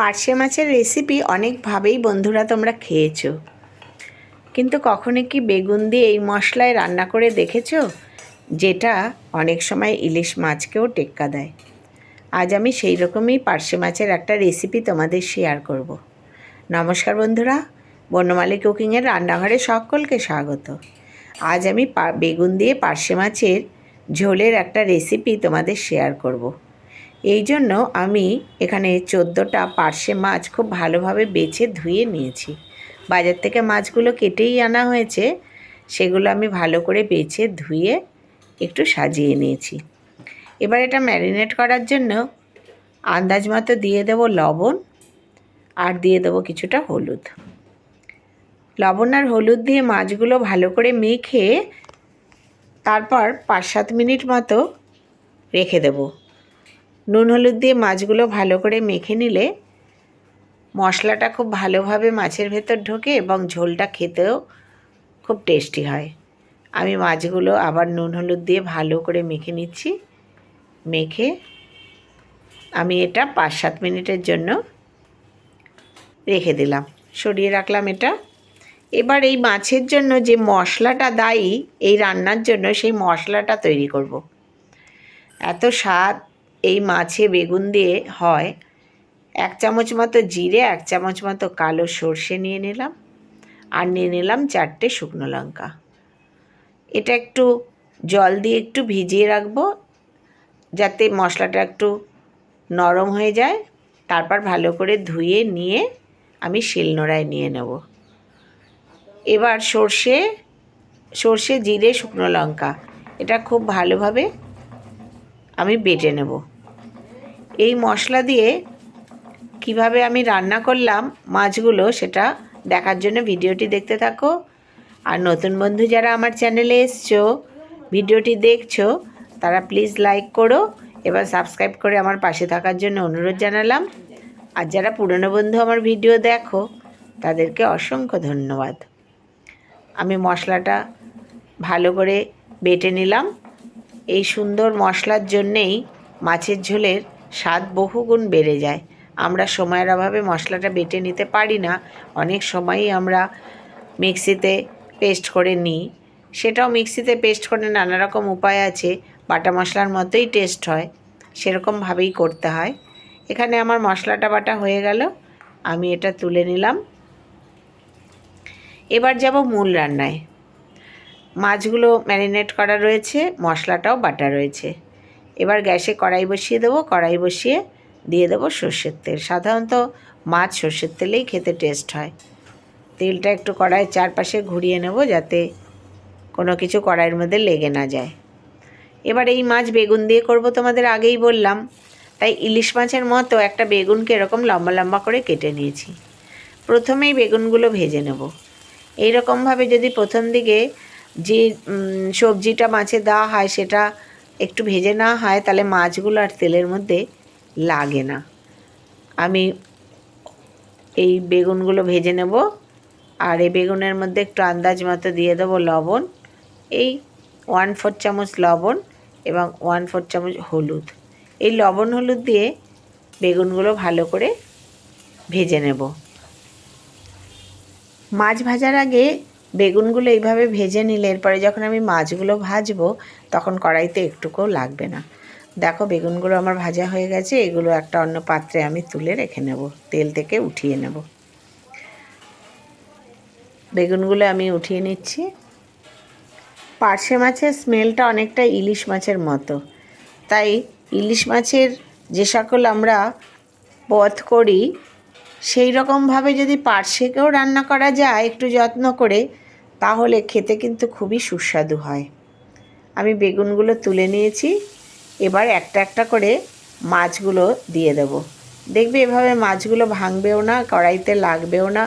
পার্শে মাছের রেসিপি অনেকভাবেই বন্ধুরা তোমরা খেয়েছো কিন্তু কখনো কি বেগুন দিয়ে এই মশলায় রান্না করে দেখেছ যেটা অনেক সময় ইলিশ মাছকেও টেক্কা দেয় আজ আমি সেই রকমই পার্শে মাছের একটা রেসিপি তোমাদের শেয়ার করব। নমস্কার বন্ধুরা বর্ণমালী কুকিংয়ের রান্নাঘরে সকলকে স্বাগত আজ আমি বেগুন দিয়ে পার্শে মাছের ঝোলের একটা রেসিপি তোমাদের শেয়ার করব। এই জন্য আমি এখানে চোদ্দোটা পার্শে মাছ খুব ভালোভাবে বেছে ধুয়ে নিয়েছি। বাজার থেকে মাছগুলো কেটেই আনা হয়েছে, সেগুলো আমি ভালো করে বেছে ধুয়ে একটু সাজিয়ে নিয়েছি। এবার এটা ম্যারিনেট করার জন্য আন্দাজ মতো দিয়ে দেবো লবণ আর দিয়ে দেবো কিছুটা হলুদ। লবণ আর হলুদ দিয়ে মাছগুলো ভালো করে মেখে তারপর পাঁচ সাত মিনিট মতো রেখে দেবো। নুন হলুদ দিয়ে মাছগুলো ভালো করে মেখে নিলে মশলাটা খুব ভালোভাবে মাছের ভেতর ঢোকে এবং ঝোলটা খেতেও খুব টেস্টি হয়। আমি মাছগুলো আবার নুন হলুদ দিয়ে ভালো করে মেখে নিচ্ছি। মেখে আমি এটা পাঁচ সাত মিনিটের জন্য রেখে দিলাম, সরিয়ে রাখলাম এটা। এবার এই মাছের জন্য যে মশলাটা দায়ী, এই রান্নার জন্য সেই মশলাটা তৈরি করব। এত স্বাদ এই মাছে বেগুন দিয়ে হয়। এক চামচ মতো জিরে, এক চামচ মতো কালো সর্ষে নিয়ে নিলাম। আর নিয়ে নিলাম চারটে শুকনো লঙ্কা। এটা একটু জল দিয়ে একটু ভিজিয়ে রাখব, যাতে মশলাটা একটু নরম হয়ে যায়। তারপর ভালো করে ধুয়ে নিয়ে আমি শিলনোড়ায় নিয়ে নেব। এবার সর্ষে সর্ষে, জিরে, শুকনো লঙ্কা। এটা খুব ভালোভাবে আমি বেটে নেব। এই মশলা দিয়ে কীভাবে আমি রান্না করলাম মাছগুলো সেটা দেখার জন্য ভিডিওটি দেখতে থাকো। আর নতুন বন্ধু যারা আমার চ্যানেলে এসছো, ভিডিওটি দেখছ, তারা প্লিজ লাইক করো, এবার সাবস্ক্রাইব করে আমার পাশে থাকার জন্য অনুরোধ জানালাম। আর যারা পুরনো বন্ধু আমার ভিডিও দেখো, তাদেরকে অসংখ্য ধন্যবাদ। আমি মশলাটা ভালো করে বেটে নিলাম। এই সুন্দর মশলার জন্যেই মাছের ঝোলের স্বাদ বহুগুণ বেড়ে যায়। আমরা সময়ের অভাবে মশলাটা বেটে নিতে পারি না। অনেক সময়ই আমরা মিক্সিতে পেস্ট করে নিই। সেটাও মিক্সিতে পেস্ট করে নানা রকম উপায় আছে। বাটা মশলার মতোই টেস্ট হয়। সেরকমভাবেই করতে হয়। এখানে আমার মশলাটা বাটা হয়ে গেল। আমি এটা তুলে নিলাম। এবার যাব মূল রান্নায়। মাছগুলো ম্যারিনেট করা রয়েছে, মশলাটাও বাটা রয়েছে। এবার গ্যাসে কড়াই বসিয়ে দেবো। কড়াই বসিয়ে দিয়ে দেবো সর্ষের তেল। সাধারণত মাছ সর্ষের তেলেই খেতে টেস্ট হয়। তেলটা একটু কড়াইয়ের চারপাশে ঘুরিয়ে নেব যাতে কোনো কিছু কড়াইয়ের মধ্যে লেগে না যায়। এবার এই মাছ বেগুন দিয়ে করব তোমাদের আগেই বললাম। তাই ইলিশ মাছের মতো একটা বেগুনকে এরকম লম্বা লম্বা করে কেটে নিয়েছি। প্রথমেই বেগুনগুলো ভেজে নেব। এই রকমভাবে যদি প্রথম দিকে যে সবজিটা মাছে দেওয়া হয় সেটা একটু ভেজে না হয়, তাহলে মাছগুলো আর তেলের মধ্যে লাগে না। আমি এই বেগুনগুলো ভেজে নেব আর এই বেগুনের মধ্যে একটু আন্দাজ মতো দিয়ে দেবো লবণ। এই ওয়ান ফোর চামচ লবণ এবং ওয়ান ফোর চামচ হলুদ। এই লবণ হলুদ দিয়ে বেগুনগুলো ভালো করে ভেজে নেব। মাছ ভাজার আগে বেগুনগুলো এইভাবে ভেজে নিলে, এরপরে যখন আমি মাছগুলো ভাজবো, তখন কড়াইতে একটুকুও লাগবে না। দেখো বেগুনগুলো আমার ভাজা হয়ে গেছে, এগুলো একটা অন্য পাত্রে আমি তুলে রেখে নেব, তেল থেকে উঠিয়ে নেব। বেগুনগুলো আমি উঠিয়ে নিচ্ছি। পার্শে মাছের স্মেলটা অনেকটা ইলিশ মাছের মতো। তাই ইলিশ মাছের যে সকল আমরা পথ করি, সেই রকমভাবে যদি পার্শেকেও রান্না করা যায়, একটু যত্ন করে তাহলে খেতে কিন্তু খুবই সুস্বাদু হয়। আমি বেগুনগুলো তুলে নিয়েছি, এবার একটা একটা করে মাছগুলো দিয়ে দেব। দেখবে এভাবে মাছগুলো ভাঙবেও না, কড়াইতে লাগবেও না।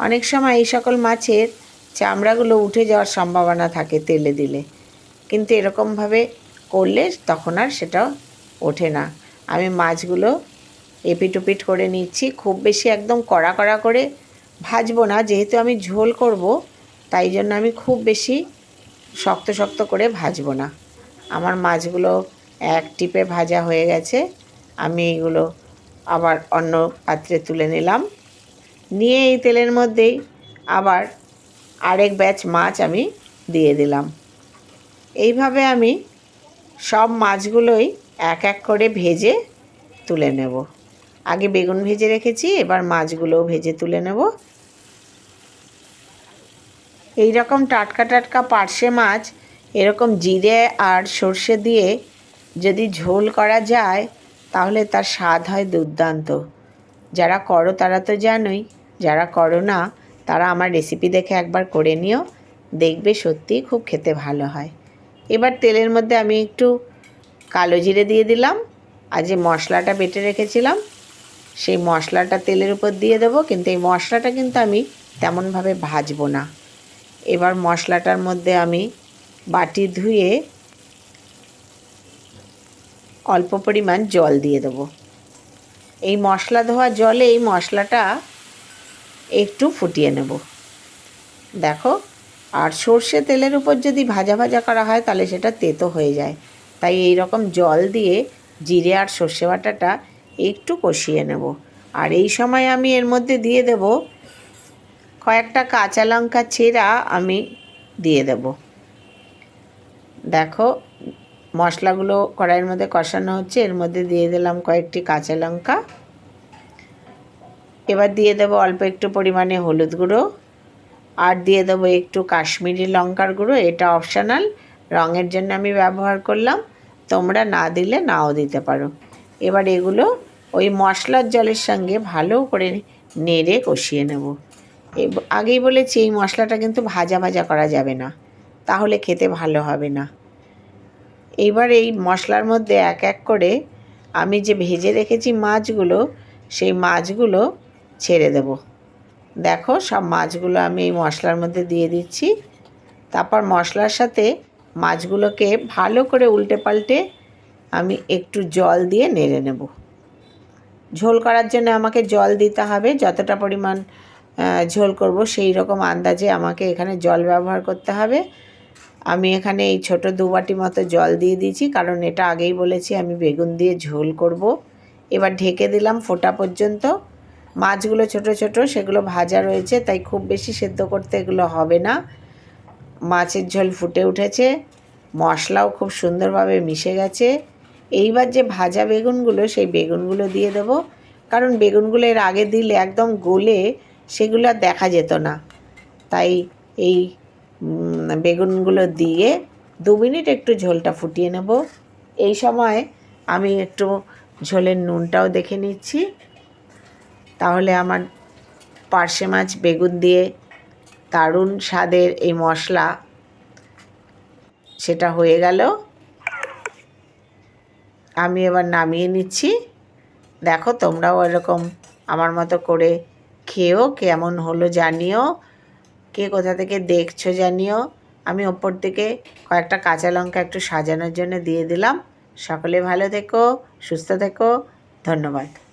অনেক সময় এই সকল মাছের চামড়াগুলো উঠে যাওয়ার সম্ভাবনা থাকে তেলে দিলে। কিন্তু এরকমভাবে করলে তখন আর সেটা ওঠে না। আমি মাছগুলো এপিট ওপিট করে নিচ্ছি, খুব বেশি একদম কড়া কড়া করে ভাজবো না। যেহেতু আমি ঝোল করব তাই জন্য আমি খুব বেশি শক্ত শক্ত করে ভাজবো না। আমার মাছগুলো এক টিপে ভাজা হয়ে গেছে। আমি এগুলো আবার অন্য পাত্রে তুলে নিলাম। নিয়ে এই তেলের মধ্যেই আবার আরেক ব্যাচ মাছ আমি দিয়ে দিলাম। এইভাবে আমি সব মাছগুলোই এক এক করে ভেজে তুলে নেব। আগে বেগুন ভেজে রেখেছি, এবার মাছগুলোও ভেজে তুলে নেব। এই রকম টাটকা টাটকা পার্শে মাছ, এরকম জিরে আর সর্ষে দিয়ে যদি ঝোল করা যায়, তাহলে তার স্বাদ হয় দুর্দান্ত। যারা করো তারা তো জানোই, যারা করো না, তারা আমার রেসিপি দেখে একবার করে নিও, দেখবে সত্যিই খুব খেতে ভালো হয়। এবার তেলের মধ্যে আমি একটু কালো জিরে দিয়ে দিলাম, আর যে মশলাটা বেটে রেখেছিলাম, সেই মশলাটা তেলের উপর দিয়ে দেবো, কিন্তু এই মশলাটা কিন্তু আমি তেমনভাবে ভাজবো না। এবার মশলাটার মধ্যে আমি বাটি ধুয়ে অল্প পরিমাণ জল দিয়ে দেবো। এই মশলা ধোয়া জলে এই মশলাটা একটু ফুটিয়ে নেব। দেখো, আর সর্ষে তেলের উপর যদি ভাজা ভাজা করা হয় তাহলে সেটা তেতো হয়ে যায়। তাই এই রকম জল দিয়ে জিরে আর সর্ষে বাটাটা একটু কষিয়ে নেব। আর এই সময় আমি এর মধ্যে দিয়ে দেব কয়েকটা কাঁচা লঙ্কা চেরা আমি দিয়ে দেব। দেখো, মশলাগুলো কড়াইয়ের মধ্যে কষানো হচ্ছে, এর মধ্যে দিয়ে দিলাম কয়েকটি কাঁচা লঙ্কা। এবার দিয়ে দেবো অল্প একটু পরিমাণে হলুদ গুঁড়ো, আর দিয়ে দেবো একটু কাশ্মীরি লঙ্কার গুঁড়ো, এটা অপশানাল, রঙের জন্য আমি ব্যবহার করলাম, তোমরা না দিলে নাও দিতে পারো। এবার এগুলো ওই মশলার জলের সঙ্গে ভালো করে নেড়ে কষিয়ে নেব। আগেই বলেছি, এই মশলাটা কিন্তু ভাজা ভাজা করা যাবে না। তাহলে খেতে ভালো হবে না। এইবার এই মশলার মধ্যে এক এক করে আমি যে ভেজে রেখেছি মাছগুলো, সেই মাছগুলো ছেড়ে দেব। দেখো, সব মাছগুলো আমি এই মশলার মধ্যে দিয়ে দিচ্ছি। তারপর মশলার সাথে মাছগুলোকে ভালো করে উল্টে পাল্টে আমি একটু জল দিয়ে নেড়ে নেব। ঝোল করার জন্য আমাকে জল দিতে হবে, যতটা পরিমাণ ঝোল করব, সেই রকম আন্দাজে আমাকে এখানে জল ব্যবহার করতে হবে। আমি এখানে এই ছোট দু বাটি মতো জল দিয়ে দিয়েছি, কারণ এটা আগেই বলেছি আমি বেগুন দিয়ে ঝোল করব। এবার ঢেকে দিলাম ফোটা পর্যন্ত। মাছগুলো ছোট ছোট, সেগুলো ভাজা রয়েছে, তাই খুব বেশি সেদ্ধ করতে এগুলো হবে না। মাছের ঝোল ফুটে উঠেছে, মশলাও খুব সুন্দরভাবে মিশে গেছে। এইবার যে ভাজা বেগুনগুলো, সেই বেগুনগুলো দিয়ে দেব, কারণ বেগুনগুলো এর আগে দিলে একদম গলে সেগুলো দেখা যেত না। তাই এই বেগুনগুলো দিয়ে দু মিনিট একটু ঝোলটা ফুটিয়ে নেব। এই সময় আমি একটু ঝোলের নুনটাও দেখে নিচ্ছি। তাহলে আমার পার্শে মাছ, বেগুন দিয়ে দারুণ স্বাদের এই মশলা সেটা হয়ে গেল। আমি এবার নামিয়ে নিচ্ছি। দেখো তোমরাও এরকম আমার মতো করে খেয়েও কেমন হলো জানিও। কে কোথা থেকে দেখছ জানিও। আমি ওপর থেকে কয়েকটা কাঁচা লঙ্কা একটু সাজানোর জন্য দিয়ে দিলাম। সকলে ভালো থেকো, সুস্থ থেকো। ধন্যবাদ।